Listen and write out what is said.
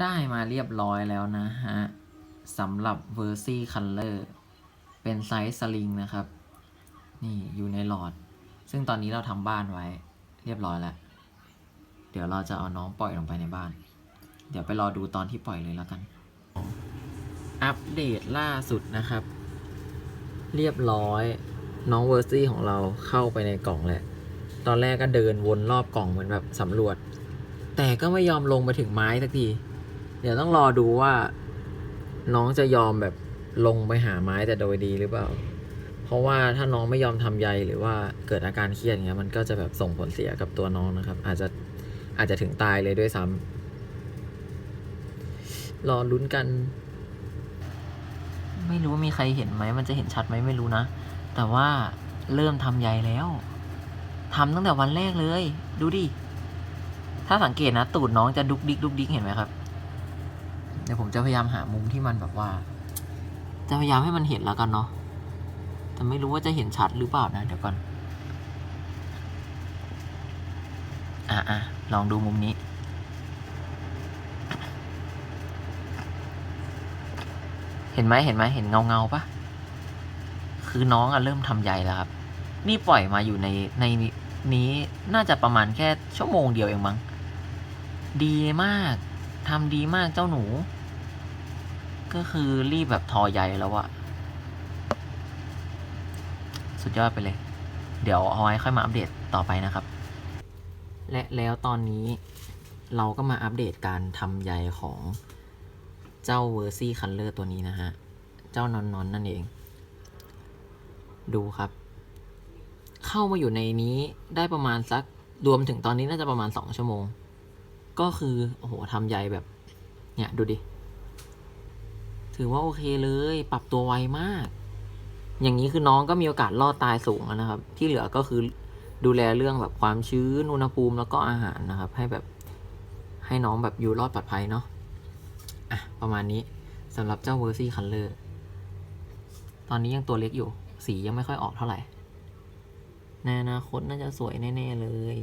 ได้มาเรียบร้อยแล้วนะฮะสำหรับ v e r s y Color เป็นไซส์สลิงนะครับ นี่อยู่ในหลอด ซึ่งตอนนี้เราทำบ้านไว้เรียบร้อยแล้ว เดี๋ยวเราจะเอาน้องปล่อยลงไปในบ้าน เดี๋ยวไปรอดูตอนที่ปล่อยเลยแล้วกัน อัปเดตล่าสุดนะครับ เรียบร้อยน้องเวอร์ซี่ของเราเข้าไปในกล่องแหละ ตอนแรกก็เดินวนรอบกล่องเหมือนแบบสำรวจ แต่ก็ไม่ยอมลงไปถึงไม้สักที เดี๋ยวต้องรอดูว่า น้องจะยอมแบบลงไปหาไม้แต่โดยดีหรือเปล่า เพราะว่าถ้าน้องไม่ยอมทำใยหรือว่าเกิดอาการเครียดเงี้ยมันก็จะแบบส่งผลเสียกับตัวน้องนะครับ อาจจะอาจจะถึงตายเลยด้วยซ้ำรอลุ้นกัน ไม่รู้ว่ามีใครเห็นไหม มันจะเห็นชัดไหมไม่รู้นะ แต่ว่าเริ่มทำใยแล้วทำตั้งแต่วันแรกเลย ดูดิ ถ้าสังเกตนะ ตูดน้องจะดุกดิกดุกดิกเห็นไหมครับ ดี๋ยวผมจะพยายามหามุมที่มันแบบว่า จะพยายามให้มันเห็นแล้วกันเนาะแต่ไม่รู้ว่าจะเห็นชัดหรือเปล่านะ เดี๋ยวก่อน อะอะลองดูมุมนี้ เห็นไหมเห็นไหมเห็นเงาเงาปะคือน้องอะเริ่มทำใยแล้วครับ นี่ปล่อยมาอยู่ในในนี้น่าจะประมาณแค่ชั่วโมงเดียวเองมั้งดีมากทำดีมากเจ้าหนู ก็คือรีบแบบทอใยแล้วอะสุดยอดไปเลย เดี๋ยวเอาไว้ค่อยมาอัปเดตต่อไปนะครับ และแล้วตอนนี้เราก็มาอัปเดตการทำใยของเจ้าเวอร์ซี่คัลเลอร์ตัวนี้นะฮะ เจ้านอนนอนนั่นเอง ดูครับ เข้ามาอยู่ในนี้ได้ประมาณสักรวมถึงตอนนี้น่าจะประมาณสองชั่วโมง ก็คือ โอ้โหทำใยแบบ เนี่ย ดูดิ ถือว่าโอเคเลย ปรับตัวไวมาก อย่างนี้คือน้องก็มีโอกาสรอดตายสูงนะครับ ที่เหลือก็คือดูแลเรื่องแบบความชื้นอุณหภูมิแล้วก็อาหารนะครับ ให้แบบให้น้องแบบอยู่รอดปลอดภัยเนาะอะประมาณนี้สำหรับเจ้าเวอร์ซี่คัลเลอร์ตอนนี้ยังตัวเล็กอยู่ สียังไม่ค่อยออกเท่าไหร่ในอนาคตน่าจะสวยแน่ ๆ เลย